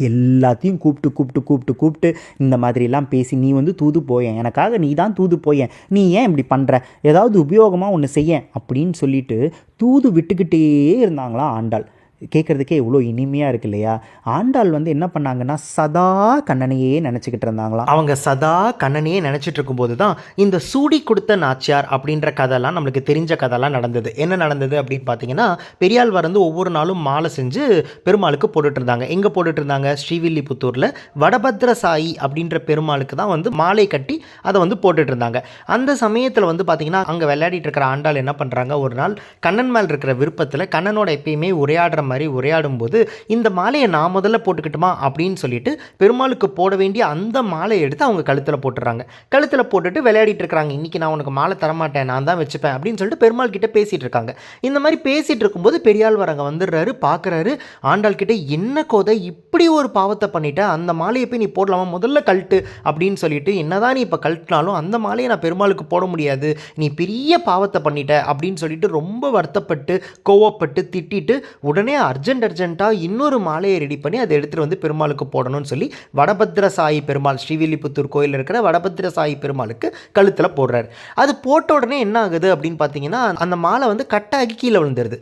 எல்லாத்தையும் கூப்பிட்டு கூப்பிட்டு கூப்பிட்டு கூப்பிட்டு இந்த மாதிரிலாம் பேசி நீ வந்து தூது போயேன். எனக்காக நீ தான் தூது போயேன். நீ ஏன் இப்படி பண்ணுற ஏதாவது உபயோகமாக ஒன்று செய்ய அப்படின்னு சொல்லிட்டு தூது விட்டுக்கிட்டே இருந்தாங்களாம் ஆண்டாள். கேட்குறதுக்கே இவ்வளோ இனிமையாக இருக்கு இல்லையா? ஆண்டாள் வந்து என்ன பண்ணாங்கன்னா சதா கண்ணனையே நினச்சிக்கிட்டு இருந்தாங்களாம். அவங்க சதா கண்ணனையே நினச்சிட்டு இருக்கும்போது தான் இந்த சூடி கொடுத்த நாச்சியார் அப்படின்ற கதைலாம் நம்மளுக்கு தெரிஞ்ச கதைலாம் நடந்தது. என்ன நடந்தது அப்படின்னு பார்த்தீங்கன்னா பெரியாழ்வார் வந்து ஒவ்வொரு நாளும் மாலை செஞ்சு பெருமாளுக்கு போட்டுட்டு இருந்தாங்க. எங்கே போட்டுட்டு இருந்தாங்க? ஸ்ரீவில்லிபுத்தூரில் வடபத்ர சாயி அப்படின்ற பெருமாளுக்கு தான் வந்து மாலை கட்டி அதை வந்து போட்டுட்டு இருந்தாங்க. அந்த சமயத்தில் வந்து பார்த்தீங்கன்னா அங்கே விளையாடிட்டு இருக்கிற ஆண்டாள் என்ன பண்ணுறாங்க ஒரு நாள் கண்ணன் மேல் இருக்கிற விருப்பத்தில் கண்ணனோட எப்பயுமே உரையாடுற மாதிரி உரையாடும் போது இந்த மாலையை நான் முதல்ல போட்டுக்கிட்டுமா அப்படின்னு சொல்லிட்டு பெருமாளுக்கு போட வேண்டிய அந்த மாலையை எடுத்து அவங்க கழுத்தில் போட்டுறாங்க. கழுத்தில் போட்டுட்டு விளையாடிட்டு இருக்கிறாங்க. இன்றைக்கி நான் உனக்கு மாலை தரமாட்டேன். நான் தான் வச்சுப்பேன். அப்படின்னு சொல்லிட்டு பெருமாள் கிட்ட பேசிகிட்டு இருக்காங்க. இந்த மாதிரி பேசிகிட்டு இருக்கும்போது பெரியாழ்வரங்க வந்துடுறாரு பார்க்குறாரு ஆண்டாள் கிட்ட என்ன கோதை? இப்படி ஒரு பாவத்தை பண்ணிட்ட. அந்த மாலையை போய் நீ போடலாமா? முதல்ல கழட்டு. அப்படின்னு சொல்லிட்டு என்னதான் நீ இப்போ கழட்டினாலும் அந்த மாலையை நான் பெருமாளுக்கு போட முடியாது. நீ பெரிய பாவத்தை பண்ணிட்ட. அப்படின்னு சொல்லிட்டு ரொம்ப வருத்தப்பட்டு கோவப்பட்டு திட்டிட்டு உடனே அர்ஜென்ட் அர்ஜென்ட்டாக இன்னொரு மாலையை ரெடி பண்ணி அதை எடுத்துகிட்டு வந்து பெருமாளுக்கு போடணும்னு சொல்லி வடபத்திர சாயி பெருமாள் ஸ்ரீவில்லிபுத்தூர் கோயிலில் இருக்கிற வடபத்திர சாயி பெருமாளுக்கு கழுத்தில் போடுறாரு. அது போட்ட உடனே என்ன ஆகுது அப்படின்னு பார்த்தீங்கன்னா அந்த மாலை வந்து கட்டாகி கீழே விழுந்துருது.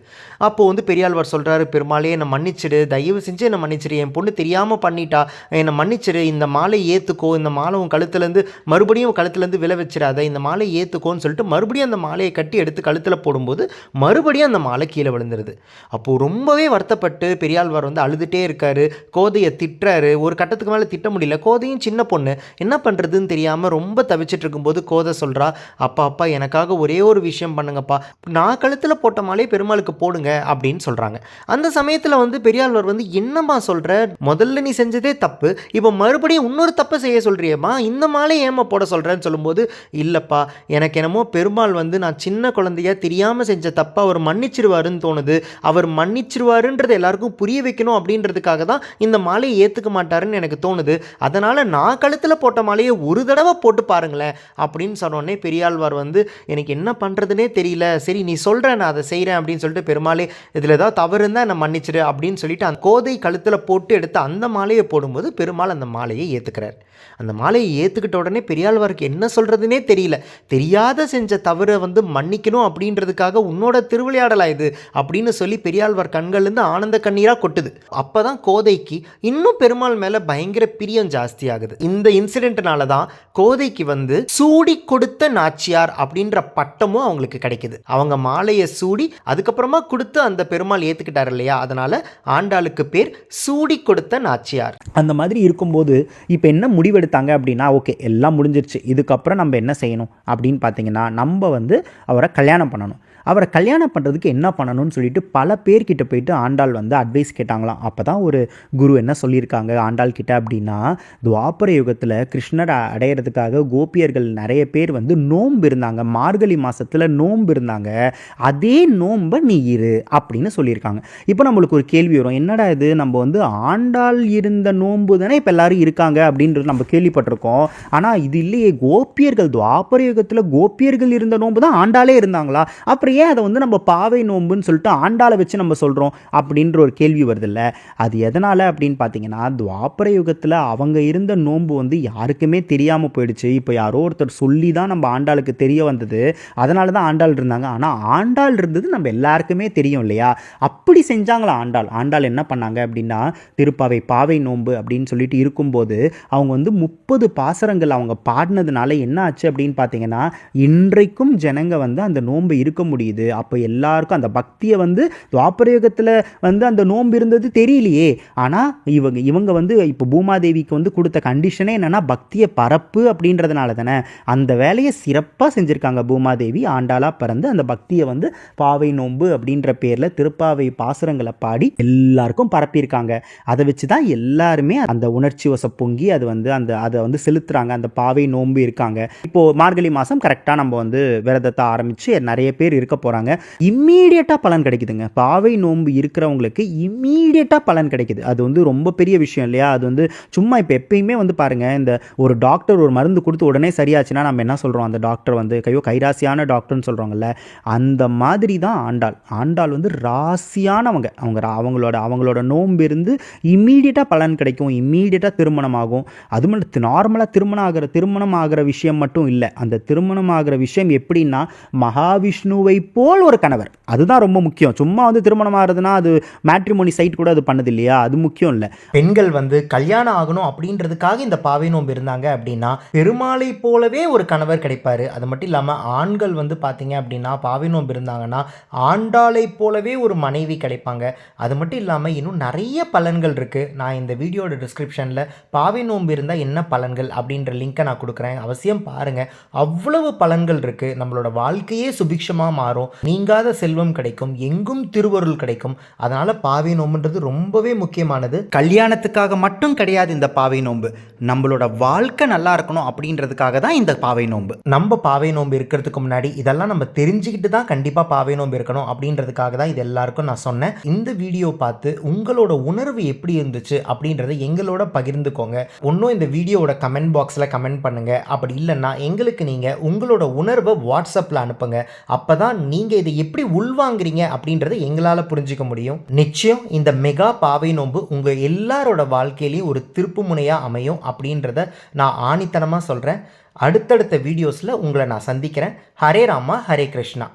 அப்போது வந்து பெரியாழ்வார் சொல்கிறாரு பெருமாளே என்னை மன்னிச்சிடு தயவு செஞ்சு என்னை மன்னிச்சிடு. என் பொண்ணு தெரியாமல் பண்ணிட்டா. என்னை மன்னிச்சிடு. இந்த மாலை ஏற்றுக்கோ இந்த மாலை உன் கழுத்துலேருந்து மறுபடியும் கழுத்துலேருந்து விளை வச்சிடாத. இந்த மாலை ஏற்றுக்கோன்னு சொல்லிட்டு மறுபடியும் அந்த மாலையை கட்டி எடுத்து கழுத்தில் போடும்போது மறுபடியும் அந்த மாலை கீழே விழுந்துருது. அப்போது ரொம்பவே வருத்தப்பட்டு பெரியாழ்வார் வந்து அழுதுகிட்டே இருக்காரு. கோதையை திட்டுறாரு. ஒரு கட்டத்துக்கு மேலே திட்ட முடியல. கோதையும் சின்ன பொண்ணு. என்ன பண்ணுறதுன்னு தெரியாமல் ரொம்ப தவிச்சிட்டு இருக்கும்போது கோதை சொல்கிறா அப்பா அப்பா எனக்காக ஒரே ஒரு விஷயம் பண்ணுங்கப்பா. நான் கழுத்தில் போட்ட மாலையை பெருமாளுக்கு போடுங்க அப்படின்னு சொல்கிறாங்க அந்த சமயத்தில் வந்து பெரியாழ்வார் வந்து என்னம்மா சொல்கிற முதல்ல நீ செஞ்சதே தப்பு. இப்போ மறுபடியும் இன்னொரு தப்பை செய்ய சொல்கிறியம்மா இந்த மாலை ஏம்மா போட சொல்கிறேன்னு சொல்லும்போது இல்லைப்பா எனக்கு என்னமோ பெருமாள் வந்து நான் சின்ன குழந்தையா தெரியாமல் செஞ்ச தப்பை அவர் மன்னிச்சிருவாருன்னு தோணுது. அவர் மன்னிச்சிருவாருன்றது எல்லாருக்கும் புரிய வைக்கணும் அப்படின்றதுக்காக தான் இந்த மாலையை ஏற்றுக்க மாட்டாருன்னு எனக்கு தோணுது. அதனால் நான் கழுத்தில் போட்ட மாலையை ஒரு தடவை போட்டு பாருங்களேன் அப்படின்னு சொன்னோடனே பெரியாழ்வார் வந்து எனக்கு என்ன பண்ணுறதுனே தெரியல. சரி நீ சொல்கிற நான் அதை செய்கிறேன் அப்படின்னு சொல்லிட்டு பெருமாளே இதில் ஏதாவது தவறு இருந்தால் என்னை மன்னிச்சிடு அப்படின்னு சொல்லிட்டு அந்த கோதை கழுத்தில் போட்டு எடுத்து அந்த மாலையை போடும்போது பெருமாள் அந்த மாலையை ஏற்றுக்கிறார் அந்த மாலையை ஏற்றுக்கிட்ட உடனே பெரியாழ்வாருக்கு என்ன சொல்கிறதுனே தெரியல. தெரியாத செஞ்ச தவறை வந்து மன்னிக்கணும் அப்படின்றதுக்காக உன்னோட திருவிளையாடலா இது? அப்படின்னு சொல்லி பெரியாழ்வார் கண்கள் கண்கள்லேருந்து ஆனந்த கண்ணீராக கொட்டுது. அப்போ தான் கோதைக்கு இன்னும் பெருமாள் மேலே பயங்கர பிரியம் ஜாஸ்தி ஆகுது இந்த இன்சிடென்ட்னால தான் கோதைக்கு வந்து சூடி கொடுத்த நாச்சியார் அப்படின்ற பட்டமும் அவங்களுக்கு கிடைக்குது. அவங்க மாலையை சூடி அதுக்கப்புறமா கொடுத்து அந்த பெருமாள் ஏற்றுக்கிட்டார் இல்லையா? அதனால் ஆண்டாளுக்கு பேர் சூடி கொடுத்த நாச்சியார். அந்த மாதிரி இருக்கும்போது இப்போ என்ன முடிவெடுத்தாங்க அப்படின்னா ஓகே எல்லாம் முடிஞ்சிருச்சு. இதுக்கப்புறம் நம்ம என்ன செய்யணும்? அப்படின்னு பார்த்தீங்கன்னா நம்ம வந்து அவரை கல்யாணம் பண்ணணும். அவரை கல்யாணம் பண்ணுறதுக்கு என்ன பண்ணணும்னு சொல்லிட்டு பல பேர்கிட்ட போயிட்டு ஆண்டாள் வந்து அட்வைஸ் கேட்டாங்களாம். அப்போ தான் ஒரு குரு என்ன சொல்லியிருக்காங்க? ஆண்டாள் கிட்ட அப்படின்னா துவாபர யுகத்தில் கிருஷ்ணரை அடையிறதுக்காக கோபியர்கள் நிறைய பேர் வந்து நோன்பு இருந்தாங்க. மார்கழி மாதத்தில் நோன்பு இருந்தாங்க. அதே நோன்பை நீ இரு அப்படின்னு சொல்லியிருக்காங்க. இப்போ நம்மளுக்கு ஒரு கேள்வி வரும். என்னடா இது? நம்ம வந்து ஆண்டாள் இருந்த நோன்பு தானே இப்போ எல்லாரும் இருக்காங்க அப்படின்றது நம்ம கேள்விப்பட்டிருக்கோம். ஆனால் இது இல்லையே. கோபியர்கள் துவாபர யுகத்தில் கோபியர்கள் இருந்த நோன்பு தான் ஆண்டாளே இருந்தாங்களா? அப்புறம் ஏன் அதை வந்து நம்ம பாவை நோம்புன்னு சொல்லிட்டு ஆண்டாளை வச்சு நம்ம சொல்கிறோம் அப்படின்ற ஒரு கேள்வி வருதில்ல? அது எதனால் அப்படின்னு பார்த்தீங்கன்னா துவாபர யுகத்தில் அவங்க இருந்த நோன்பு வந்து யாருக்குமே தெரியாமல் போயிடுச்சு. இப்போ யாரோ ஒருத்தர் சொல்லி தான் நம்ம ஆண்டாளுக்கு தெரிய வந்தது. அதனால தான் ஆண்டாள் இருந்தாங்க. ஆனால் ஆண்டாள் இருந்தது நம்ம எல்லாருக்குமே தெரியும் இல்லையா? அப்படி செஞ்சாங்களா ஆண்டாள்? ஆண்டாள் என்ன பண்ணாங்க அப்படின்னா திருப்பாவை பாவை நோன்பு அப்படின்னு சொல்லிட்டு இருக்கும்போது அவங்க வந்து முப்பது பாசரங்கள் அவங்க பாடினதுனால என்ன ஆச்சு அப்படின்னு பார்த்தீங்கன்னா இன்றைக்கும் ஜனங்க வந்து அந்த நோன்பு இருக்க முடியும் முடியுது. அப்போ எல்லாருக்கும் அந்த பக்தியை வந்து துவாபரயுகத்தில் வந்து அந்த நோம்பு இருந்தது தெரியலையே. ஆனால் இவங்க இவங்க வந்து இப்போ பூமாதேவிக்கு வந்து கொடுத்த கண்டிஷனே என்னென்னா பக்தியை பரப்பு அப்படின்றதுனால தானே. அந்த வேலையை சிறப்பாக செஞ்சுருக்காங்க பூமாதேவி. ஆண்டாளாக பிறந்து அந்த பக்தியை வந்து பாவை நோம்பு அப்படின்ற பேரில் திருப்பாவை பாசுரங்களை பாடி எல்லாருக்கும் பரப்பியிருக்காங்க. அதை வச்சு தான் எல்லாருமே அந்த உணர்ச்சி வச பொங்கி அது வந்து அந்த அதை வந்து செலுத்துறாங்க. அந்த பாவை நோன்பு இருக்காங்க. இப்போ மார்கழி மாதம் கரெக்டாக நம்ம வந்து விரதத்தை ஆரம்பித்து நிறைய பேர் இருக்க போகிறாங்க இம்மீடியட்டாக பலன் கிடைக்குதுங்க. பாவை நோன்பு இருக்கிறவங்களுக்கு இம்மீடியட்டாக பலன் கிடைக்குது. அது வந்து ரொம்ப பெரிய விஷயம் இல்லையா? அது வந்து சும்மா இப்போ எப்பயுமே வந்து பாருங்கள் இந்த ஒரு டாக்டர் ஒரு மருந்து கொடுத்து உடனே சரியாச்சுன்னா நம்ம என்ன சொல்கிறோம் அந்த டாக்டர் வந்து கையோ கைராசியான டாக்டர்னு சொல்கிறோங்கல்ல அந்த மாதிரி தான் ஆண்டாள். ஆண்டாள் வந்து ராசியானவங்க. அவங்க அவங்களோட அவங்களோட நோன்பு இருந்து இம்மீடியட்டாக பலன் கிடைக்கும். இம்மீடியட்டாக திருமணம் ஆகும் அது மட்டும் நார்மலாக திருமணம் ஆகிற திருமணம் ஆகிற விஷயம் மட்டும் இல்லை. அந்த திருமணம் ஆகிற விஷயம் எப்படின்னா மகாவிஷ்ணுவை போல் ஒரு கணவர். அதுதான் ரொம்ப முக்கியம். சும்மா வந்து திருமணம் ஆகுதுன்னா அது மேட்ரிமோனி சைட் கூட அது பண்ணது இல்லையா அது முக்கியம் இல்லை. பெண்கள் வந்து கல்யாணம் ஆகணும் அப்படின்றதுக்காக இந்த பாவை நோம்பு இருந்தாங்க அப்படின்னா பெருமாளை போலவே ஒரு கணவர் கிடைப்பாரு. அது மட்டும் இல்லாமல் ஆண்கள் வந்து பார்த்தீங்க அப்படின்னா பாவை நோம்பு இருந்தாங்கன்னா ஆண்டாளை போலவே ஒரு மனைவி கிடைப்பாங்க. அது மட்டும் இல்லாமல் இன்னும் நிறைய பலன்கள் இருக்குது நான் இந்த வீடியோட டிஸ்கிரிப்ஷனில் பாவை நோன்பு இருந்தால் என்ன பலன்கள் அப்படின்ற லிங்க்கை நான் கொடுக்குறேன். அவசியம் பாருங்கள் அவ்வளவு பலன்கள் இருக்குது நம்மளோட வாழ்க்கையே சுபிக்ஷமாக மாறும். நீங்காத செல்வம் கிடைக்கும். எங்கும் திருவருள் கிடைக்கும். அதனால் பாவை நோம்புன்றது ரொம்பவே முக்கியமானது. கல்யாணத்துக்காக மட்டும் கிடையாது இந்த பாவை நோன்பு நம்மளோட வாழ்க்கை நல்லா இருக்கணும் அப்படின்றதுக்காக தான் இந்த பாவை நோன்பு நம்ம பாவை நோன்பு இருக்கிறதுக்கு முன்னாடி இதெல்லாம் நம்ம தெரிஞ்சுக்கிட்டு தான் கண்டிப்பாக பாவை நோன்பு இருக்கணும் அப்படின்றதுக்காக தான் இது எல்லாருக்கும் நான் சொன்னேன். இந்த வீடியோ பார்த்து உங்களோட உணர்வு எப்படி இருந்துச்சு அப்படின்றத எங்களோட பகிர்ந்துக்கோங்க. ஒன்றும் இந்த வீடியோவோட கமெண்ட் பாக்ஸில் கமெண்ட் பண்ணுங்க. அப்படி இல்லைன்னா எங்களுக்கு நீங்கள் உங்களோட உணர்வை வாட்ஸ்அப்பில் அனுப்புங்க. அப்போ தான் நீங்கள் இதை எப்படி உள்வாங்குறீங்க அப்படின்றத எங்களால் புரிஞ்சுக்க முடியும். நிச்சயம் இந்த மெகா பாவை நோன்பு உங்கள் எல்லாரோட வாழ்க்கையிலையும் ஒரு திருப்பு முனையாக அமையும் அப்படின்றத நான் ஆணித்தனமாக சொல்கிறேன் அடுத்தடுத்த வீடியோஸில் உங்களை நான் சந்திக்கிறேன். ஹரே ராமா ஹரே கிருஷ்ணா.